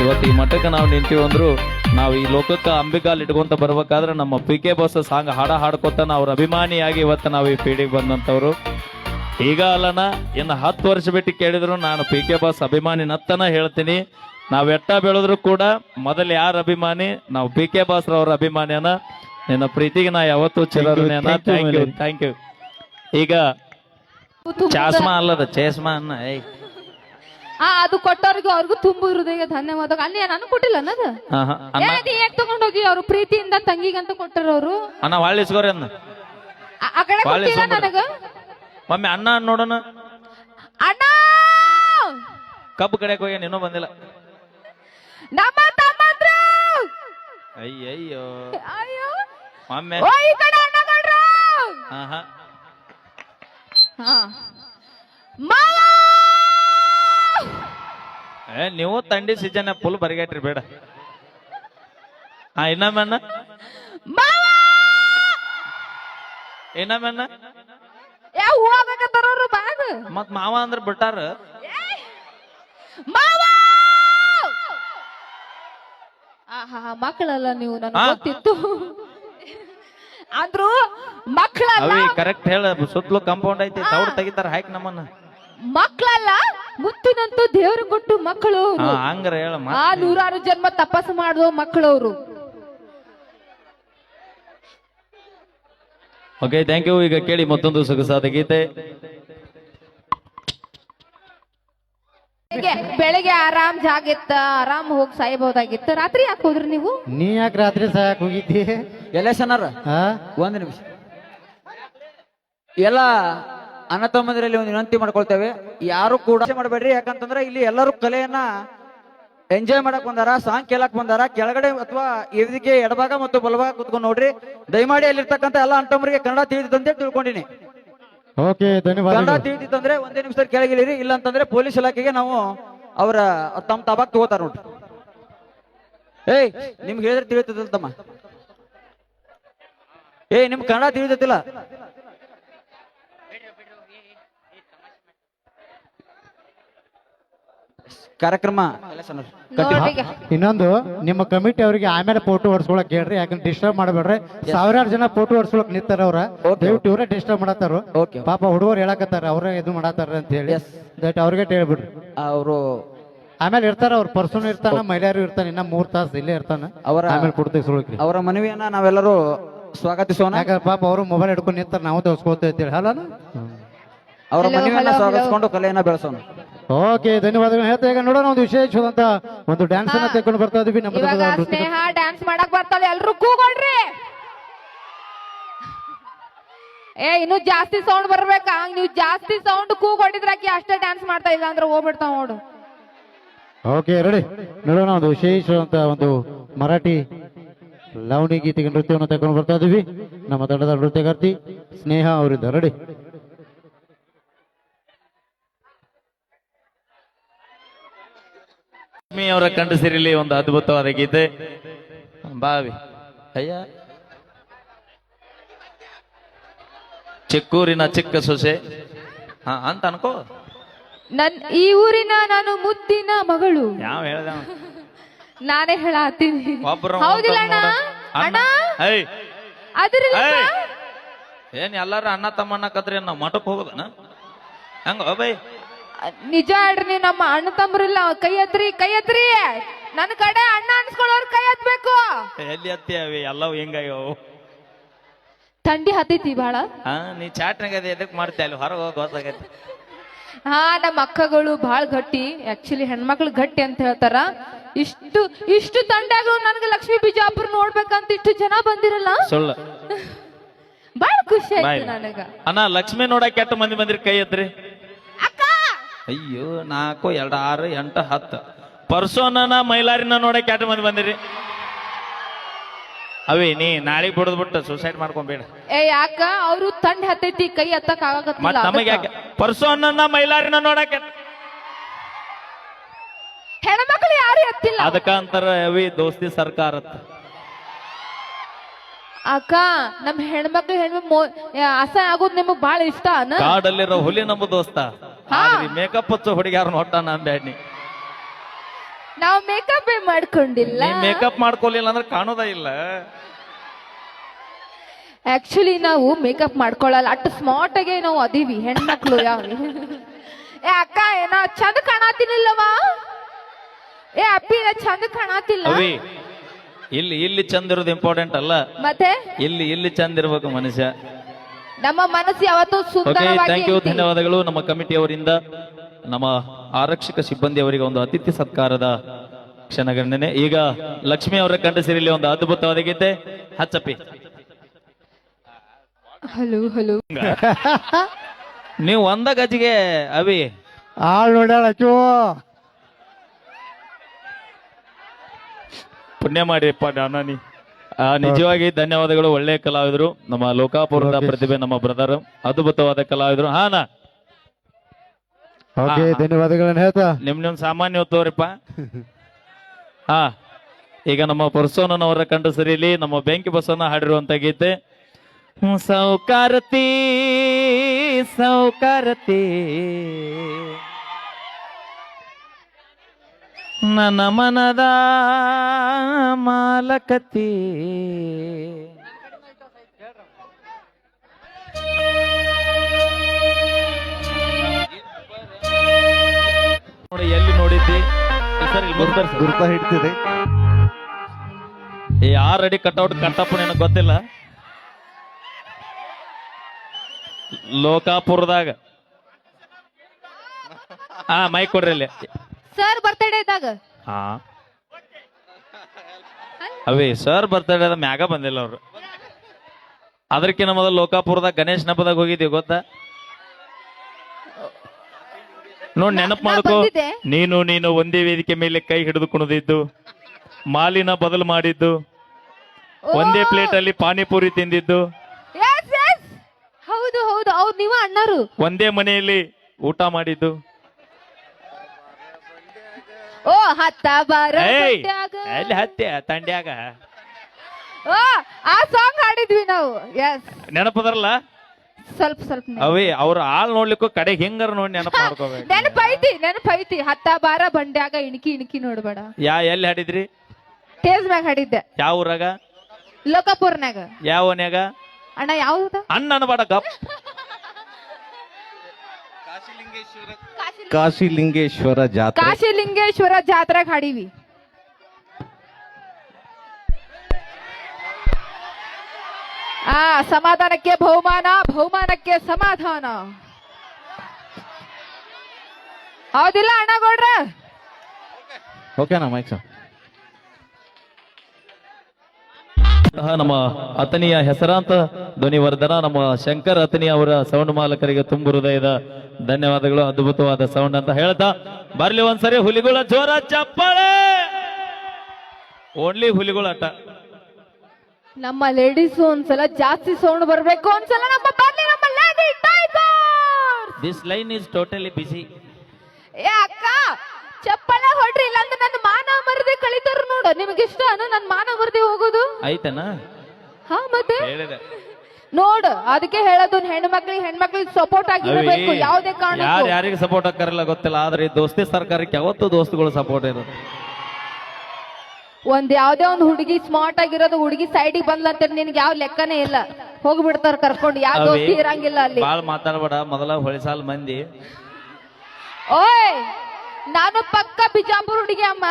ಇವತ್ತು ಈ ಮಠಕ್ಕೆ ನಾವು ನಿಂತೀವಿ ಅಂದ್ರು ನಾವು ಈ ಲೋಕಕ್ಕೆ ಅಂಬಿಕಾಲ್ ಇಟ್ಕೊಂತ ಬರ್ಬೇಕಾದ್ರೆ ನಮ್ಮ ಪಿ ಕೆ ಬಸ್ ಸಾಂಗ್ ಹಾಡ ಹಾಡ್ಕೊತ ಅವ್ರ ಅಭಿಮಾನಿಯಾಗಿ ಇವತ್ತು ನಾವು ಈ ಪೀಡಿಗೆ ಬಂದಂತವ್ರು ಈಗ ಅಲ್ಲನ ಇನ್ನು ಹತ್ತು ವರ್ಷ ಬಿಟ್ಟು ಕೇಳಿದ್ರು ನಾನು ಪಿ ಕೆ ಬಾಸ್ ಅಭಿಮಾನಿ ನತ್ತನ ಹೇಳ್ತೀನಿ. ನಾವ್ ಎಟ್ಟ ಬೆಳೆದ್ರು ಕೂಡ ಮೊದಲು ಯಾರ ಅಭಿಮಾನಿ? ನಾವು ಪಿ ಕೆ ಬಾಸ್ ರವ್ರ ಅಭಿಮಾನಿಯನ ನಿನ್ನ ಪ್ರೀತಿಗೆ ನಾ ಯಾವತ್ತೂ ಚಿರಋಣಿಯನ ಥ್ಯಾಂಕ್ ಯು ಥ್ಯಾಂಕ್ ಯು ಈಗ ಚಾಸ್ಮಾ ಅಲ್ಲದ ಚೇಸ್ಮಾ ಅನ್ನ ಏಯ್. ಆ ಅದು ಕೊಟ್ಟವ್ರಿಗೆ ಅವ್ರಿಗೂ ತುಂಬ ಹೃದಯ ಧನ್ಯವಾದ ಅಲ್ಲಿ ನಾನು ಕೊಟ್ಟಿಲ್ಲ ಅನ್ನದ? ಯಾಕೆ ತಗೊಂಡೋಗಿ ಅವ್ರು ಪ್ರೀತಿಯಿಂದ ತಂಗಿಗಂತ ಕೊಟ್ಟರು ಅವರು ಅನ್ನ ಹೊಳ್ಳಿ ಇಸ್ಕೋರಿ ಅನ್ನ ಆ ಕಡೆ ಕೊಟ್ಟಿಲ್ಲ. ನನಗ? ಒಮ್ಮೆ ಅನ್ನ ನೋಡೋಣ. ಅಣ್ಣ! ಕಬ್ಬು ಕಡೆ ಹೋಗಿ ನೀನು ಬಂದಿಲ್ಲ. ನಮ್ಮ ತಮ್ಮಂದ್ರು! ಅಯ್ಯಯ್ಯೋ. ಅಯ್ಯೋ. ಒಮ್ಮೆ ಓ ಈ ಕಡೆ ಅಣ್ಣಗಳ್ರು! ಹಾ ಹಾ. ಹಾ. ಮಾವ ಏ ನೀವು ತಂಡಿ ಸೀಸನ್ ಫುಲ್ ಬರಿಗಟ್ರಿ ಬೇಡ. ಹಾ ಇನ್ನೊಮ್ಮೆ ಇನ್ನೊಮ್ಮೆ ಅನ್ನ ಏ ಹೋಗಕತ್ತಾರವ್ರು ಬಾಗ ಮತ್ ಮಾವ ಅಂದ್ರ ಬಿಟ್ಟಾರ? ಮಾವ! ಆಹಾ ಮಕ್ಕಳಲ್ಲ ನೀವು ನನಗೆ? ಗೊತ್ತಿತ್ತು. ಅಂದ್ರು ಮಕ್ಕಳಲ್ಲ. ಅವಿ ಕರೆಕ್ಟ್ ಹೇಳ ಸುತ್ತಲೂ ಕಾಂಪೌಂಡ್ ಐತಿ ತೌಡ್ ತೆಗಿತಾರ ಹಾಕಿ ನಮ್ಮನ್ನ. ಮಕ್ಕಳಲ್ಲ ಮುತ್ತಿನಂತೂ ದೇವ್ರ ಕೊಟ್ಟು ಮಕ್ಕಳು ಅವ್ರು. ಹಾ ಹಂಗಾರ ಹೇಳ ಆ ನೂರಾರು ಜನ್ಮ ತಪಸ್ಸು ಮಾಡುವ ಮಕ್ಕಳವ್ರು. ಓಕೆ ಥ್ಯಾಂಕ್ ಯು ಈಗ ಕೇಳಿ ಮತ್ತೊಂದು ಸೊಗಸಾದ ಗೀತೆ. ಬೆಳಿಗ್ಗೆ ಬೆಳಿಗ್ಗೆ ಆರಾಮ್ ಜಾಗಿತ್ತ ಆರಾಮ್ ಹೋಗಿ ಸಾಯ್ಬಹುದಾಗಿತ್ತು ರಾತ್ರಿ ಯಾಕೆ ಹೋದ್ರಿ ನೀವು? ನೀ ಯಾಕೆ ರಾತ್ರಿ ಸಾಯಕ್ ಹೋಗಿದ್ದಿ? ಎಲೆಸನರ ಹಾ ಒಂದ್ ನಿಮಿಷ. ಎಲ್ಲ ಅಣ್ಣ ತಮ್ಮಂದಿರಲ್ಲಿ ಒಂದು ವಿನಂತಿ ಮಾಡ್ಕೊಳ್ತೇವೆ. ಯಾರು ಕೂಡ ಮಾಡಬೇಡ್ರಿ. ಯಾಕಂತಂದ್ರೆ ಇಲ್ಲಿ ಎಲ್ಲರೂ ಕಲೆಯನ್ನ ಎಂಜಾಯ್ ಮಾಡಕ್ ಬಂದಾರ ಸಾಂಗ್ ಕೇಳಕ್ ಬಂದಾರ. ಕೆಳಗಡೆ ಅಥವಾ ಇದಕ್ಕೆ ಎಡಭಾಗ ಮತ್ತು ಬಲಭಾಗ ಕುತ್ಕೊಂಡು ನೋಡ್ರಿ. ದಯಮಾಡಿ ಅಲ್ಲಿರ್ತಕ್ಕಂಥ ಎಲ್ಲ ಅಂತಮ್ಮರಿಗೆ ಕನ್ನಡ ತಿಳಿದಂತೆ ತಿಳ್ಕೊಂಡಿನಿ. ಓಕೆ ಕನ್ನಡ ತಿಳಿದಿತ್ತಂದ್ರೆ ಒಂದೇ ನಿಮಿಷ ಕೆಳಗಿಳಿರಿ. ಇಲ್ಲ ಅಂತಂದ್ರೆ ಪೊಲೀಸ್ ಇಲಾಖೆಗೆ ನಾವು ಅವರ ತಮ್ಮ ತಬಾಕ್ ತಗೋತಾರ ನೋಡ್ರಿ. ಏಯ್ ನಿಮ್ಗೆ ಹೇಳಿದ್ರೆ ತಿಳಿತದಲ್ಲ ತಮ್ಮ. ಏಯ್ ನಿಮ್ ಕನ್ನಡ ತಿಳಿದತ್ತಿಲ್ಲ ಕಾರ್ಯಕ್ರಮ. ಇನ್ನೊಂದು ನಿಮ್ಮ ಕಮಿಟಿ ಅವರಿಗೆ ಆಮೇಲೆ ಫೋಟೋ ಹೊಡ್ಸ್ಕೊಳಕ್ ಹೇಳ್ರಿ ಯಾಕಂದ್ರೆ ಡಿಸ್ಟರ್ಬ್ ಮಾಡಬೇಡ್ರಿ. ಸಾವಿರಾರು ಜನ ಫೋಟೋ ಹೊಡ್ಸ್ಕೊಳಕ್ ನಿಂತಾರ ಅವ್ರ. ದಯವಿಟ್ಟು ಇವ್ರೇ ಡಿಸ್ಟರ್ಬ್ ಮಾಡತ್ತಾರ. ಪಾಪ ಹುಡುಗರು ಹೇಳಕತ್ತಾರ ಅವರೇ ಇದು ಮಾಡತ್ತಾರ ಅಂತ ಹೇಳಿ. ದಟ್ ದಯವಿಟ್ಟು ಅವ್ರಿಗೆ ಹೇಳ್ಬಿಡ್ರಿ. ಅವರು ಆಮೇಲೆ ಇರ್ತಾರ ಅವ್ರ ಪರ್ಸನ್ ಇರ್ತಾನ ಮಹಿಳೆಯರು ಇರ್ತಾನ ಇನ್ನ ಮೂರ್ ತಾಸು ಇಲ್ಲೇ ಇರ್ತಾನ. ಅವರ ಆಮೇಲೆ ಕೊಡ್ತೀವಿ ತೆಗಿಸ್ಕೊಳಕ್ರಿ ಅವರ ಮನವಿಯನ್ನ ನಾವೆಲ್ಲರೂ ಸ್ವಾಗತಿಸೋಣ. ಯಾಕಂದ್ರೆ ಪಾಪ ಅವರು ಮೊಬೈಲ್ ಹಿಡ್ಕೊಂಡು ನಿಂತಾರ ನಾವು ತೆಗೆಸ್ಕೊಳ್ತೇವೆ ಅಂತೇಳಿ ಹಲೋನ ಅವರ ಮನವಿಯನ್ನ ಸ್ವಾಗತಿಸ್ಕೊಂಡು ಕಲೆಯನ್ನ ಬೆಳೆಸೋಣ. ಓಕೆ ಧನ್ಯವಾದಗಳು. ಹೇಳ್ತಾ ಈಗ ನೋಡೋಣ ಒಂದು ವಿಶೇಷವಾದಂತ ಒಂದು ಡ್ಯಾನ್ಸ್ ಅನ್ನ ತೆಕೊಂಡು ಬರ್ತಾ ಇದೀವಿ ನಮ್ಮ ಇವಾಗ ಸ್ನೇಹ ಡ್ಯಾನ್ಸ್ ಮಾಡಕ್ ಬರ್ತಾಳೆ ಎಲ್ರು ಕೂಗೊಳ್ರಿ. ಏ ಇನ್ನು ಜಾಸ್ತಿ ಸೌಂಡ್ ಬರ್ಬೇಕ? ಹಂಗ್ ನೀವು ಜಾಸ್ತಿ ಸೌಂಡ್ ಕೂಗೊಂಡಿದ್ರಾಕಿ ಅಷ್ಟೇ ಡ್ಯಾನ್ಸ್ ಮಾಡ್ತಾ ಇಲ್ಲ ಅಂದ್ರೆ ಹೋಗ್ಬಿಡ್ತಾವ ನೋಡು. ಓಕೆ ರೆಡಿ ನೋಡೋಣ ಒಂದು ವಿಶೇಷವಾದಂತ ಒಂದು ಮರಾಠಿ ಲಾವಣಿ ಗೀತೆಗೆ ನೃತ್ಯವನ್ನು ತಗೊಂಡು ಬರ್ತಾ ಇದೀವಿ. ನಮ್ಮ ತಂಡದ ನೃತ್ಯಗಾರ್ತಿ ಸ್ನೇಹ ಅವರಿದ್ದ. ರೆಡಿ ಲಕ್ಷ್ಮಿ ಅವರ ಕಂಡು ಸಿರಿಲಿ ಒಂದು ಅದ್ಭುತವಾದ ಗೀತೆ. ಬಾವಿ. ಅಯ್ಯ. ಚಿಕ್ಕೂರಿನ ಚಿಕ್ಕ ಸೊಸೆ. ಹಾ ಅಂತ ಅನ್ಕೋ. ನನ್ ಈ ಊರಿನ ನಾನು ಮುದ್ದಿನ ಮಗಳು. ಯಾವ ಹೇಳ್ದ? ನಾನೇ ಹೇಳತ್ತೀನಿ ಒಬ್ರ ಹೌದಿಲ್ಲ ಅಣ್ಣ? ಅಣ್ಣ. ಅಣ್ಣ? ಏಯ್. ಅದ್ರಿಲ್ಲ ಏಯ್! ಏನ್ ಎಲ್ಲಾರ ಅಣ್ಣ ತಮ್ಮಣ್ಣ ಕತ್ರಿ ನಾವು ಮಠಕ್ ಹೋಗೋದನ? ಹೆಂಗ ಬೈ. ನಿಜ ಹೇಳ್ರಿ ನಮ್ಮ ಅಣ್ಣ ತಮ್ಮರಿಲ್ಲ ಕೈ ಎತ್ರಿ ಕೈ ಎತ್ರಿ. ನನ್ನ ಕಡೆ ಅಣ್ಣ ಅನ್ಸ್ಕೊಳ್ಳೋರ್ ಕೈ ಎತ್ಬೇಕು. ಎಲ್ಲಿ ಹತ್ತಿ ಅವಿ? ಎಲ್ಲವೂ ಹಿಂಗಾಗ್ಯಾವು? ಥಂಡಿ ಹತ್ತೈತಿ ಬಹಳ ಹಾ ನೀ ಚಾಟ್ನಾಗ ಅದ ಎದಕ್ ಮಾಡ್ತೀಯ ಅಲ್ಲಿ? ಹೊರಗೆ ಹೋಗಿ ಗೊತ್ತಾಗೈತಿ. ಹಾ ನಮ್ಮ ಅಕ್ಕಗಳು ಬಹಳ ಗಟ್ಟಿ. ಆಕ್ಚುಲಿ ಹೆಣ್ಮಕ್ಳು ಗಟ್ಟಿ ಅಂತ ಹೇಳ್ತಾರ. ಇಷ್ಟು ಇಷ್ಟು ತಂಡಗಳು ನನಗೆ ಲಕ್ಷ್ಮೀ ಬಿಜಾಪುರ್ ನೋಡ್ಬೇಕಂತ ಇಷ್ಟು ಜನ ಬಂದಿರಲ್ಲ? ಸುಳ್ಳು. ಬಹಳ ಖುಷಿ ಆಯ್ತು ನನಗ. ಅಣ್ಣ ಲಕ್ಷ್ಮಿ ನೋಡಕ್ ಕೆಟ್ಟ ಮಂದಿ ಬಂದ್ರಿ? ಕೈ ಅಕ್ಕ ಅಯ್ಯೋ ನಾಲ್ಕು ಎರಡು ಆರು ಎಂಟು ಹತ್ತು. ಪರ್ಸೋನನ ಮೈಲಾರಿನ ನೋಡಕ್ಕೆ ಕೆಟ್ಟ ಮಂದಿ ಬಂದಿರಿ? ಅವೇ ನೀ ನಾಳೆ ಬಿಡದ್ಬಿಟ್ಟು ಸೂಸೈಡ್ ಮಾಡ್ಕೊಂಬೇಡ. ಏ ಯಾಕ? ಅವರು ತಂಡ ಹತ್ತೈತಿ ಕೈ ಹತ್ತಕ್ಕ ಮತ್ ನಮಗೆ ಯಾಕೆ ಪರ್ಸೋನನ್ನ ಮೈಲಾರಿನ ನೋಡಕ್ಕೆ ಹೆಣ್ಮಕ್ಳು ಯಾರು ಎತ್ತಿಲ್ಲ? ಅದಕ್ಕ ಅಂತಾರ ಅವಿ ದೋಸ್ತಿ ಸರ್ಕಾರ ಅಂತ. ಅಕ್ಕ ನಮ್ ಹೆಣ್ಮಕ್ಳು ಹೆಣ್ಮಕ್ಳು ಅಸ ಆಗೋದ್ ನಿಮಗ್ ಬಾಳ ಇಷ್ಟ ಕಾಡಲ್ಲಿರೋ ಹುಲಿ ನಮ್ಮ ದೋಸ್ತ. ಮೇಕಪ್ ಹಚ್ಚೋ ಹುಡುಗ್ಯಾರ ನೋಟ ನನ್ ಬ್ಯಾಡ್ನಿ. ನಾವು ಮೇಕಪ್ ಮಾಡ್ಕೊಂಡಿಲ್ಲ? ನೀ ಮೇಕಪ್ ಮಾಡ್ಕೊಲಿಲ್ಲ ಅಂದ್ರೆ ಕಾಣೋದ ಇಲ್ಲ. ಆಕ್ಚುಲಿ ನಾವು ಮೇಕಪ್ ಮಾಡ್ಕೊಳ್ಳಲ್ಲ ಅಟ್ ಸ್ಮಾರ್ಟ್ ಆಗಿ ನಾವು ಅದೀವಿ. ಹೆಣ್ಮಕ್ಳು ಯಾವ ಏ ಅಕ್ಕ ಏನ ಚಂದ ಕಾಣತಿನಿಲ್ಲವ ಏ ಅಪ್ಪಿ ನಾ ಚಂದ ಕಾಣತಿಲ್ಲ? ಅವಿ ಇಲ್ಲಿ ಇಲ್ಲಿ ಚಂದ ಇರೋದು ಇಂಪಾರ್ಟೆಂಟ್ ಅಲ್ಲ. ಮತ್ತೆ? ಇಲ್ಲಿ ಇಲ್ಲಿ ಚಂದ ಇರ್ಬೇಕು ಮನುಷ್ಯ. ನಮ್ಮ ಮನಸ್ಸು ಯಾವತ್ತೂ ಓಕೆ ಸುಂದರವಾಗಿ ಥ್ಯಾಂಕ್ ಯು ಐತಿ. ಧನ್ಯವಾದಗಳು. ನಮ್ಮ ಕಮಿಟಿಯವರಿಂದ ನಮ್ಮ ಆರಕ್ಷಕ ಸಿಬ್ಬಂದಿಯವರಿಗೆ ಒಂದು ಅತಿಥಿ ಸತ್ಕಾರದ ಕ್ಷಣಗಣನೆ. ಈಗ ಲಕ್ಷ್ಮಿ ಅವರ ಕಂಡ ಸಿರಿಲಿ ಒಂದು ಅದ್ಭುತವಾದ ಗೀತೆ. ಹಚ್ಚಪ್ಪಿ. Hello hello. ನೀವು ಒಂದ ಗಜಿಗೆ ಅವಿ ಆಳ್ ನೋಡ್ಯಾಳ ಅಚ್ಚು. ಪುಣ್ಯ ಮಾಡಿಪ್ಪ ನಾನಿ ಆ, ನಿಜವಾಗಿ ಧನ್ಯವಾದಗಳು ಒಳ್ಳೆ ಕಲಾವಿದರು. ನಮ್ಮ ಲೋಕಾಪುರದ ಪ್ರತಿಭೆ ನಮ್ಮ ಬ್ರದರ್ ಅದ್ಭುತವಾದ ಕಲಾವಿದರು. ಹಾ ನಾ ಓಕೆ ಹಾ. ಧನ್ಯವಾದಗಳನ್ನ ಹೇಳ್ತಾ. ನಿಮ್ ನಿಮ್ ಸಾಮಾನ್ಯ ತೋರಿಪ್ಪ. ಹಾ ಈಗ ನಮ್ಮ ಪರಸೋನವರ ಕಂಡು ಸರಿಲಿ ನಮ್ಮ ಬೆಂಕಿ ಬಸವನ ಹಾಡಿರುವಂತ ಗೀತೆ. ಹ್ಮ್, ಸೌಕಾರತಿ ಸೌಕಾರತಿ ನನ್ನ ಮನದ ಮಾಲಕತಿ. ನೋಡಿ ಎಲ್ಲಿ ನೋಡಿದ್ದಿ. ಗುರುತ ಹಿಡ್ತಿದೆ. ಏ ಆರ್ ಅಡಿ ಕಟ್ಔಟ್ ಕಟ್ಟಪ್ಪ ನಿನಗೆ ಗೊತ್ತಿಲ್ಲ. ಲೋಕಾಪುರದಾಗ. ಹಾ ಮೈಕ್ ಕೊಡ್ರಿ ಅಲ್ಲಿ ಸರ್ ಬರ್ತಡೇ ಇದ್ದಾಗ? ಹಾ. ಅವೇ ಸರ್ ಬರ್ತಡೇ ಮ್ಯಾಗ ಬಂದಿಲ್ಲ ಅವ್ರು. ಅದಕ್ಕಿಂತ ಮೊದಲು ಲೋಕಾಪುರದಾಗ ಗಣೇಶ್ ಹಬ್ಬದಾಗ ಹೋಗಿದ್ದೀವಿ ಗೊತ್ತಾ? ನೋಡ್ ನೆನಪು ಮಾಡ್ಕೋ. ಬಂದಿದ್ದೆ. ನೀನು ನೀನು ಒಂದೇ ವೇದಿಕೆ ಮೇಲೆ ಕೈ ಹಿಡಿದು ಕುಣಿದಿದ್ದು ಮಾಲಿನ ಬದಲು ಮಾಡಿದ್ದು ಒಂದೇ ಪ್ಲೇಟ್ ಅಲ್ಲಿ ಪಾನಿಪುರಿ ತಿಂದಿದ್ದು. Yes, yes. ಹೌದು ಹೌದು. ಅವ್ರು ನೀವ ಅಣ್ಣರು. ಒಂದೇ ಮನೆಯಲ್ಲಿ ಊಟ ಮಾಡಿದ್ದು. ಓ ಹತ್ತ ಬಾರ ಏಯ್ ಗಂಟ್ಯಾಗ. ಎಲ್ಲಿ ತಂಡ್ಯಾಗ. ಓ ಆ ಸಾಂಗ್ ಹಾಡಿದ್ವಿ ನಾವು. ಎಸ್ ನೆನಪದರಲ್ಲ? ಸ್ವಲ್ಪ ಸ್ವಲ್ಪ ನೆನ್ಪ್- ಅವೇ ಅವ್ರ ಆಳ್ ನೋಡ್ಲಿಕ್ಕೂ ಕಡೆ ಹೆಂಗಾರ ನೋಡಿ ನೆನಪು ಮಾಡ್ಕೋಬೇಕು. ನೆನಪೈತಿ ನೆನಪೈತಿ. ಹತ್ತ ಬಾರ ಬಂಡ್ಯಾಗ ಇಣಕಿ ಇಣಕಿ ನೋಡ್ಬೇಡ. ಯಾ ಎಲ್ಲಿ ಹಾಡಿದ್ರಿ? ಟೇಸ್ ಮ್ಯಾಗ ಹಾಡಿದ್ದೆ. ಯಾವ ಊರಾಗ? ಲೋಕಾಪುರ್ನಾಗ ಯಾವ ಓನ್ಯಾಗ ಅಣ್ಣ ಯಾವ್ದ ಅಣ್ಣ ಅನ್ಬೇಡ ಗಪ್. ಕಾಶಿಲಿಂಗೇಶ್ವರ ಜಾತ್ರೆ. ಕಾಶಿಲಿಂಗೇಶ್ವರ ಜಾತ್ರೆ ಹಾಡೀವಿ ಆ ಸಮಾಧಾನಕ್ಕೆ ಬಹುಮಾನ ಬಹುಮಾನಕ್ಕೆ ಸಮಾಧಾನ. ಹೌದಿಲ್ಲ ಅಣ್ಣ ಗೌಡ್ರ? ಓಕೆನಾ ಮೈಕ್ ಸರ್. ಸಹ ನಮ್ಮ ಅತನಿಯ ಹೆಸರಾಂತ ಧ್ವನಿವರ್ಧನ ನಮ್ಮ ಶಂಕರ್ ಅತನಿ ಅವರ ಸೌಂಡ್ ಮಾಲಕರಿಗೆ ತುಂಬು ಹೃದಯದ ಧನ್ಯವಾದಗಳು ಅದ್ಭುತವಾದ ಸೌಂಡ್ ಅಂತ ಹೇಳ್ತಾ ಬರ್ಲಿ ಒಂದ್ಸರಿ ಹುಲಿಗಳ ಜೋರ ಚಪ್ಪಳೆ! ಓನ್ಲಿ ಹುಲಿಗಳ ಆಟ. ನಮ್ಮ ಲೇಡೀಸ್ ಒಂದ್ಸಲ ಜಾಸ್ತಿ ಸೌಂಡ್ ಬರಬೇಕು ಒಂದ್ಸಲ ನಮ್ಮ ಬರ್ಲಿ ನಮ್ಮ lady tiger this line is totally busy ಏ ಅಕ್ಕ ಚಪ್ಪಲೆ ಹೊಡ್ರಿ ಇಲ್ಲಾಂದ್ರೆ ನನ್ನ ಮಾನ ಮರದಿ ಕಳಿತಾರ ನೋಡು. ನಿಮ್ಗೆ ಇಷ್ಟ ನನ್ನ ಮಾನ ಮರದಿ ಹೋಗೋದು? ಆಯ್ತನ ಹಾ ಮತ್ತೆ? ಹೇಳಿದೆ. ನೋಡು ಅದಕ್ಕೆ ಹೇಳೋದು ಹೆಣ್ಮಕ್ಳಿಗೆ ಹೆಣ್ಮಕ್ಳಿಗೆ ಸಪೋರ್ಟ್ ಆಗಿರ್ಬೇಕು. ಯಾವುದೇ ಕಾರಣ ಯಾರಿಗೆ ಸಪೋರ್ಟ್ ಆಗ್ತಾರಲ್ಲ ಗೊತ್ತಿಲ್ಲ ಆದ್ರೆ ಈ ದೋಸ್ತಿ ಸರ್ಕಾರಕ್ಕೆ ಯಾವತ್ತು ದೋಸ್ತುಗಳು ಸಪೋರ್ಟ್ ಇರೋದು. ಒಂದ್ ಯಾವ್ದೇ ಒಂದ್ ಹುಡುಗಿ ಸ್ಮಾರ್ಟ್ ಆಗಿರೋದು ಹುಡುಗಿ ಸೈಡಿಗೆ ಬಂದ್ಲಂತ ನಿನ್ಗೆ ಯಾವ ಲೆಕ್ಕನೇ ಇಲ್ಲ. ಹೋಗ್ಬಿಡ್ತಾರ ಕರ್ಕೊಂಡು ಯಾವ ದೋಸ್ತಿ ಇರಂಗಿಲ್ಲ ಅಲ್ಲಿ. ಬಾಳ್ ಮಾತಾಡ್ಬೇಡ ಮೊದಲ ಹೊಳಿಸಾಲ್ ಮಂದಿ. ಓಯ್! ನಾನು ಪಕ್ಕ ಬಿಜಾಪುರ ಹುಡುಗಿ ಅಮ್ಮ.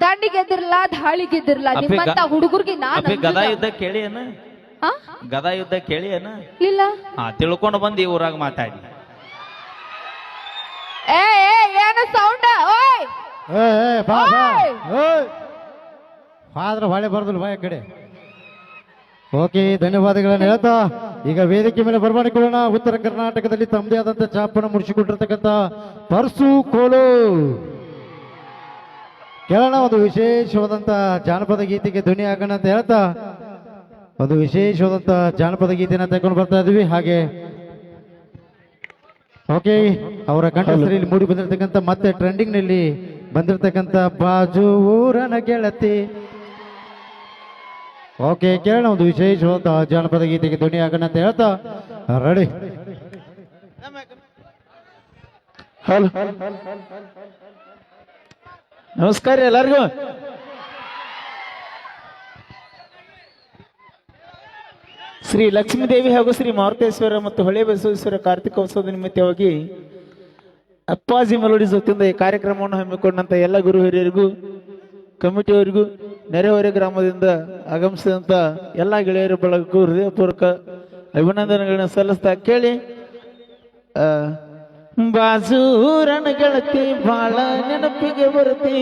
ದಂಡಿಗೆ ಎದಿರ್ಲ ಧಾಳಿಗೆ ಎದಿರ್ಲ ಅಪ್ಪಿ ನಿಮ್ಮಂತ ಗ- ಹುಡುಗರಿಗೆ ನಾನು ಗದಾ ಯುದ್ಧ ಕೇಳಿ ಏನ? ಹಾ? ಗದಾ ಯುದ್ಧ ಕೇಳಿ ಏನ? ಇಲ್ಲ. ಹಾ ತಿಳ್ಕೊಂಡು ಬಂದು ಈ ಊರಾಗ ಮಾತಾಡಿ. ಏ ಏ ಏನು ಸೌಂಡ್ ಓಯ್! ಏ ಏ, ಬಾ ಬಾ. ಓಯ್! ಓಯ್ ಆದ್ರ ಹೊಳೆ ಬರ್ದಿಲ್ಲ ಬಾ ಈ ಕಡೆ. ಓಕೆ, ಧನ್ಯವಾದಗಳನ್ನು ಹೇಳ್ತಾ, ಈಗ ವೇದಿಕೆ ಮೇಲೆ ಬರಮಾಡಿಕೊಳ್ಳೋಣ. ಉತ್ತರ ಕರ್ನಾಟಕದಲ್ಲಿ ತಮ್ಮದೇ ಆದಂತ ಚಾಪನ ಮುಡಿಸಿಕೊಂಡಿರ್ತಕ್ಕಂಥ ಪರ್ಸು ಕೋಲು. ಕೇಳೋಣ, ಒಂದು ವಿಶೇಷವಾದಂತ ಜಾನಪದ ಗೀತೆಗೆ ಧ್ವನಿ ಆಗೋಣ ಅಂತ ಹೇಳ್ತಾ, ಒಂದು ವಿಶೇಷವಾದಂತ ಜಾನಪದ ಗೀತೆನ ತಗೊಂಡು ಬರ್ತಾ ಇದೀವಿ ಹಾಗೆ, ಓಕೆ, ಅವರ ಕಂಠಸ್ಥರಲ್ಲಿ ಮೂಡಿ ಬಂದಿರತಕ್ಕಂಥ ಮತ್ತೆ ಟ್ರೆಂಡಿಂಗ್ನಲ್ಲಿ ಬಂದಿರತಕ್ಕಂಥ ಬಾಜು ಊರನ ಗೆಳತಿ ಓಕೆ, ಕೇಳೋಣ ಒಂದು ವಿಶೇಷವಾದ ಜಾನಪದ ಗೀತೆಗೆ ಧ್ವನಿ ಆಗೋಣ ಅಂತ ಹೇಳ್ತಾ, ರೆಡಿ. ಹಲೋ. ನಮಸ್ಕಾರ ಎಲ್ಲರಿಗೂ. ಶ್ರೀ ಲಕ್ಷ್ಮೀದೇವಿ ಹಾಗೂ ಶ್ರೀ ಮಾರುತೇಶ್ವರ ಮತ್ತು ಹೊಳೆ ಬಸವೇಶ್ವರ ಕಾರ್ತಿಕೋತ್ಸವದ ನಿಮಿತ್ತವಾಗಿ ಅಪ್ಪಾಜಿ ಮೆಲೋಡಿ ಜೊತೆಯಿಂದ ಈ ಕಾರ್ಯಕ್ರಮವನ್ನು ಹಮ್ಮಿಕೊಂಡಂತ ಎಲ್ಲ ಗುರು ಹಿರಿಯರಿಗೂ ಕಮಿಟಿಯವರಿಗೂ ನೆರೆಹೊರೆ ಗ್ರಾಮದಿಂದ ಆಗಮಿಸಿದಂಥ ಎಲ್ಲ ಗೆಳೆಯರ ಬಳಗಕ್ಕೂ ಹೃದಯಪೂರ್ವಕ ಅಭಿನಂದನೆಗಳನ್ನ ಸಲ್ಲಿಸ್ತಾ ಕೇಳಿ ಬಾಜೂರನ ಗೆಳತಿ ಬಾಳ ನೆನಪಿಗೆ ಬರ್ತಿ